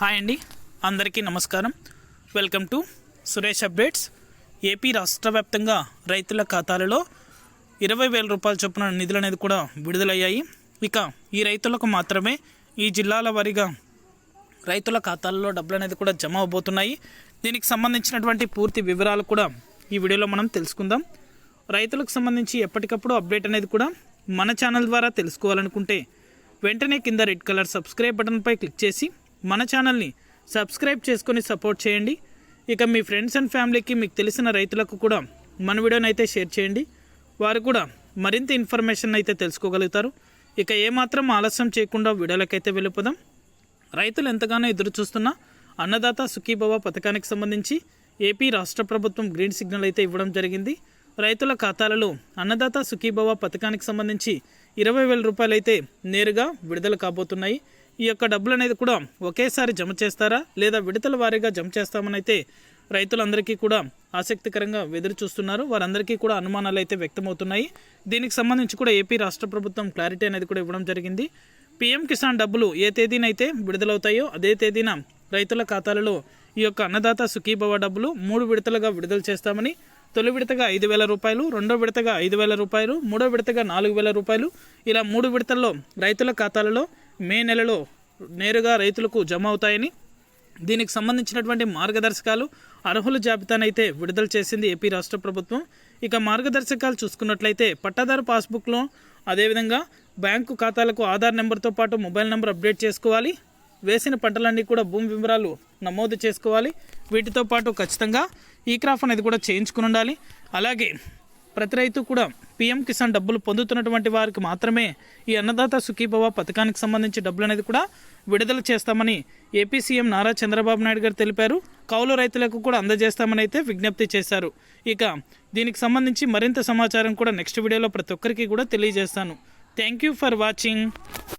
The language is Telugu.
హాయ్ అండి. అందరికీ నమస్కారం. Welcome to Suresh updates AP రాష్ట్ర వ్యాప్తంగా రైతుల ఖాతాలలో ఇరవై వేల రూపాయల చొప్పున నిధులు అనేది కూడా విడుదలయ్యాయి. ఇక ఈ రైతులకు మాత్రమే ఈ జిల్లాల వారీగా రైతుల ఖాతాలలో డబ్బులు అనేది కూడా జమ అవబోతున్నాయి. దీనికి సంబంధించినటువంటి పూర్తి వివరాలు కూడా ఈ వీడియోలో మనం తెలుసుకుందాం. రైతులకు సంబంధించి ఎప్పటికప్పుడు అప్డేట్ అనేది కూడా మన ఛానల్ ద్వారా తెలుసుకోవాలనుకుంటే వెంటనే కింద రెడ్ కలర్ సబ్స్క్రైబ్ బటన్పై క్లిక్ చేసి మన ఛానల్ని సబ్స్క్రైబ్ చేసుకొని సపోర్ట్ చేయండి. ఇక మీ ఫ్రెండ్స్ అండ్ ఫ్యామిలీకి మీకు తెలిసిన రైతులకు కూడా మన వీడియోని అయితే షేర్ చేయండి. వారు కూడా మరింత ఇన్ఫర్మేషన్ అయితే తెలుసుకోగలుగుతారు. ఇక ఏమాత్రం ఆలస్యం చేయకుండా వీడియోలకైతే వెళ్ళిపోదాం. రైతులు ఎంతగానో ఎదురు చూస్తున్న అన్నదాత సుఖీభవ పథకానికి సంబంధించి ఏపీ రాష్ట్ర ప్రభుత్వం గ్రీన్ సిగ్నల్ అయితే ఇవ్వడం జరిగింది. రైతుల ఖాతాలలో అన్నదాత సుఖీభవ పథకానికి సంబంధించి ఇరవై వేల రూపాయలు అయితే నేరుగా విడుదల కాబోతున్నాయి. ఈ యొక్క డబ్బులు అనేది కూడా ఒకేసారి జమ చేస్తారా? లేదా విడతల వారీగా జమ చేస్తామని అయితే రైతులందరికీ కూడా ఆసక్తికరంగా ఎదురు చూస్తున్నారు. వారందరికీ కూడా అనుమానాలు అయితే వ్యక్తమవుతున్నాయి. దీనికి సంబంధించి కూడా ఏపీ రాష్ట్ర ప్రభుత్వం క్లారిటీ అనేది కూడా ఇవ్వడం జరిగింది. పీఎం కిసాన్ డబ్బులు ఏ తేదీనైతే విడుదలవుతాయో అదే తేదీన రైతుల ఖాతాలలో ఈ యొక్క అన్నదాత సుఖీభవ డబ్బులు మూడు విడతలుగా విడుదల చేస్తామని తొలి విడతగా ఐదు వేల రూపాయలు రెండో విడతగా ఐదు వేల రూపాయలు మూడో విడతగా నాలుగు వేల రూపాయలు ఇలా మూడు విడతల్లో రైతుల ఖాతాలలో మే నెలలో నేరుగా రైతులకు జమ అవుతాయని దీనికి సంబంధించినటువంటి మార్గదర్శకాలు అర్హుల జాబితానైతే విడుదల చేసింది ఏపీ రాష్ట్ర ప్రభుత్వం. ఇక మార్గదర్శకాలు చూసుకున్నట్లయితే పట్టాదారు పాస్బుక్లో అదేవిధంగా బ్యాంకు ఖాతాలకు ఆధార్ నెంబర్తో పాటు మొబైల్ నెంబర్ అప్డేట్ చేసుకోవాలి. వేసిన పంటలన్నీ కూడా భూమి వివరాలు నమోదు చేసుకోవాలి. వీటితో పాటు ఖచ్చితంగా ఈ క్రాఫ్ అనేది కూడా చేయించుకుని ఉండాలి. అలాగే ప్రతి రైతు కూడా పీఎం కిసాన్ డబ్బులు పొందుతున్నటువంటి వారికి మాత్రమే ఈ అన్నదాత సుఖీభవ పథకానికి సంబంధించి డబ్బులు అనేది కూడా విడుదల చేస్తామని ఏపీ సీఎం నారా చంద్రబాబు నాయుడు గారు తెలిపారు. కౌలు రైతులకు కూడా అందజేస్తామని అయితే విజ్ఞప్తి చేశారు. ఇక దీనికి సంబంధించి మరింత సమాచారం కూడా నెక్స్ట్ వీడియోలో ప్రతి ఒక్కరికి కూడా తెలియజేస్తాను. Thank you for watching.